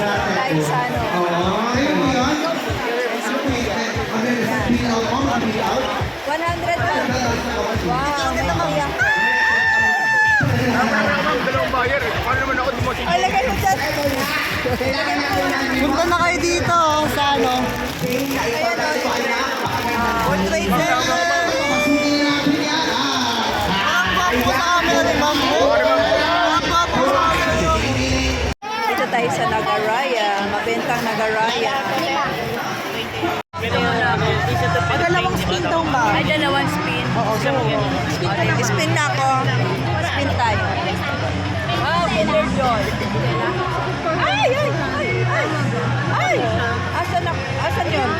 Sa ano. Oo, ayun mo yun. Ano yun? Peel out mo, peel out. 100 lang. Wow, may kuya. dalawang buyer eh. Paano naman ako dumating? Ay, lagay mo dyan. Punta na kayo dito oh, sa ano. Ayan Dalawang spin daw ba? Ay, dalawang spin. Oo, so, okay. Spin na ako. Spin tayo. Wow, Kinder Joy. Ay, ay, ay, ay. Ay, asan na, asan yun?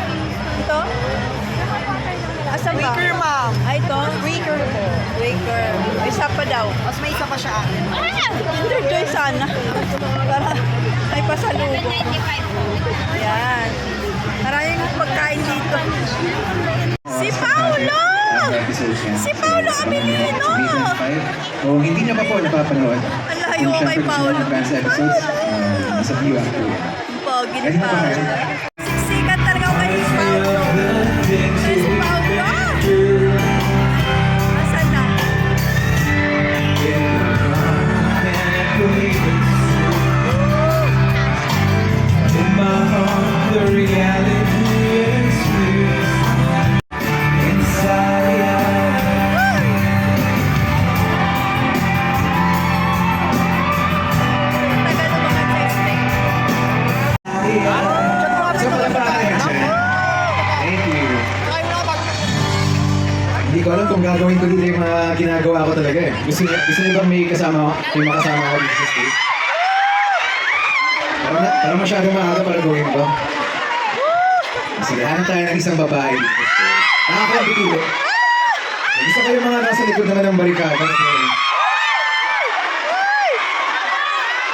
Ito? Asan ba? Breaker, ma'am. Ay, ito? Breaker po. Breaker. Isa pa daw. Mas may isa pa siya. Ah, Kinder Joy sana. Para may pasalubong. Yan. Pagkain dito. Si Paolo! Si Paolo Abilino! O hindi niya pa po napapanood. Ang layo Kung kay Paolo. episodes, uh, nasa view after. Pogi ni Paolo. Siksikan talaga ako kay Paolo. Hindi ko alam kung gagawin ko dito yung mga ginagawa ko talaga eh. Gusto niyo, gusto niyo bang may kasama, may makasama ako dito sa stage? Parang, parang masyadong maaga para gawin ko. Sige, hanap tayo ng isang babae dito sa stage. Nakakabitilo. Gusto ko yung mga nasa likod naman ng barikada.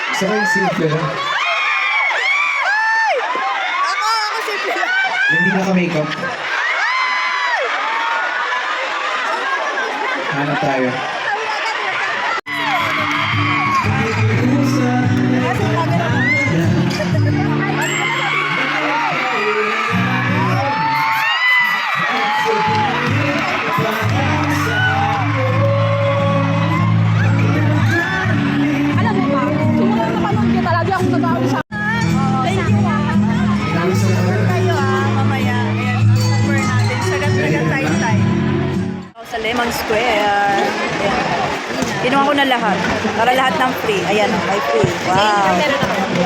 Gusto ko yung simple lang. Ako, ako si Pila. Yung Hindi naka-makeup. Hanap tayo. Kinuha ko na lahat. Para lahat ng free. Ayan, oh, may free. Wow.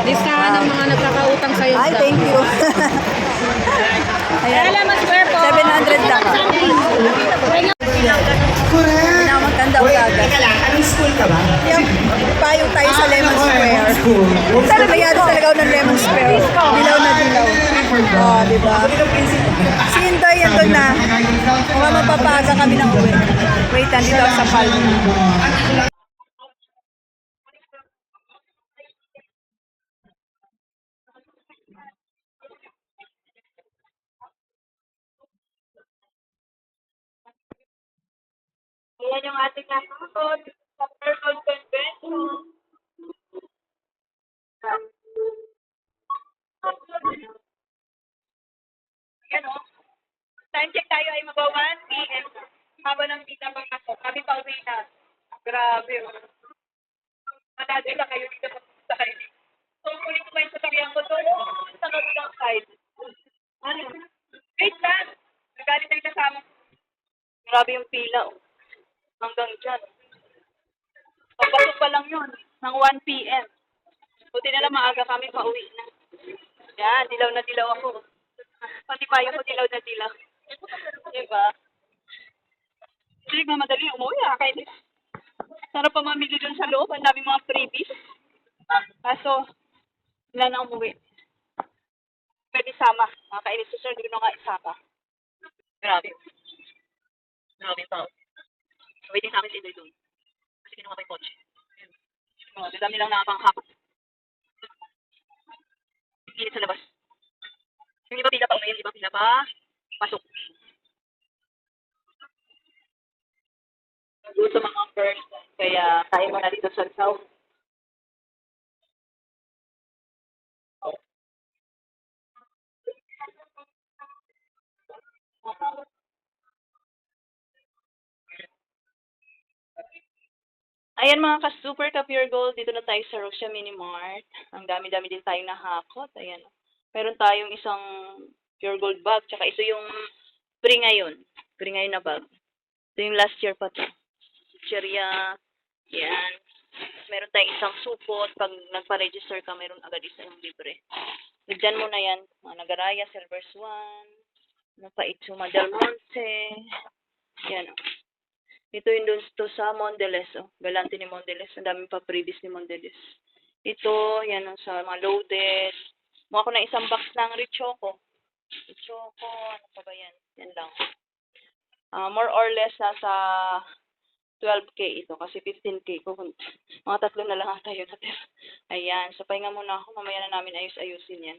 Listahan ng mga nagkakautang sa'yo. Ay, thank you. Ayan. Lemon Square po. 700 lang. Correct. Pinamaganda ugaga. Anong school ka ba? Yung payong tayo sa Lemon Square. School. Sana mayado talaga ng Lemon Square. Dilaw na dilaw. Oh, di ba? Si yan doon na. Mukhang mapapaga kami ng uwi. Wait, nandito sa Palma. Ayan yung ating nasusunod Haba ng tita pagkasok. Kami pa uwi na. Grabe o. Manado lang kayo dito sa side. So, kunin ko ba yung sasakyan ko doon? Sa kabilang side. Ano? Wait lang. Nagalit na yung kasama. Grabe yung pila o hanggang dyan. Papasok pa lang yun, ng 1 p.m. Buti na lang maaga kami pauwi na. Yan, dilaw na dilaw ako. Pati pa ko dilaw na dilaw. Diba? Hindi nga madali umuwi ah, kahit sarap pa mamili dun sa loob, ang dami mga freebies. Kaso, wala na umuwi. Pwede sama. Mga kainis sa sir, hindi ko na nga isama. Grabe. Grabe pa. Waiting sa akin si Indoy doon. Kasi kinuha ko yung kotse. Oh, dami lang nakapanghap. Init sa labas. Yung iba pila pa umayin, iba pila pa pasok. dun sa mga person. Kaya tayo mga dito sa South. Ayan mga ka-super cup your gold, dito na tayo sa Roxia Mini Mart. Ang dami-dami din tayong nahakot. Ayan. Meron tayong isang pure gold bag, tsaka isa yung free ngayon. Free ngayon na bag. Ito yung last year pa to. Cheria. Yan. Meron tayong isang supot. Pag nagpa-register ka, meron agad isang libre. Bigyan mo na yan. Mga Nagaraya, Silver Swan. Napaitsuma Del Monte. Yan o. Ito yung dun to sa Mondelez, oh. Galante ni Mondelez. Ang daming pa previous ni Mondelez. Ito, yan ang sa mga loaded. Mukha ko na isang box ng Richoco. Richoco, ano pa ba yan? Yan lang. Ah, more or less, nasa 12K ito. Kasi 15K ko. Mga tatlo na lang ata yun natin. Ayan. So, pahinga muna ako. Mamaya na namin ayus-ayusin yan.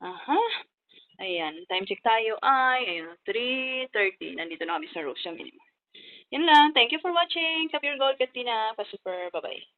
Aha. Ayan. Time check tayo ay, ayun, 3.30. Nandito na kami sa Rosia Minimum. Yun lang. Thank you for watching. Kapir Gold Katina. Pa-super. Bye-bye.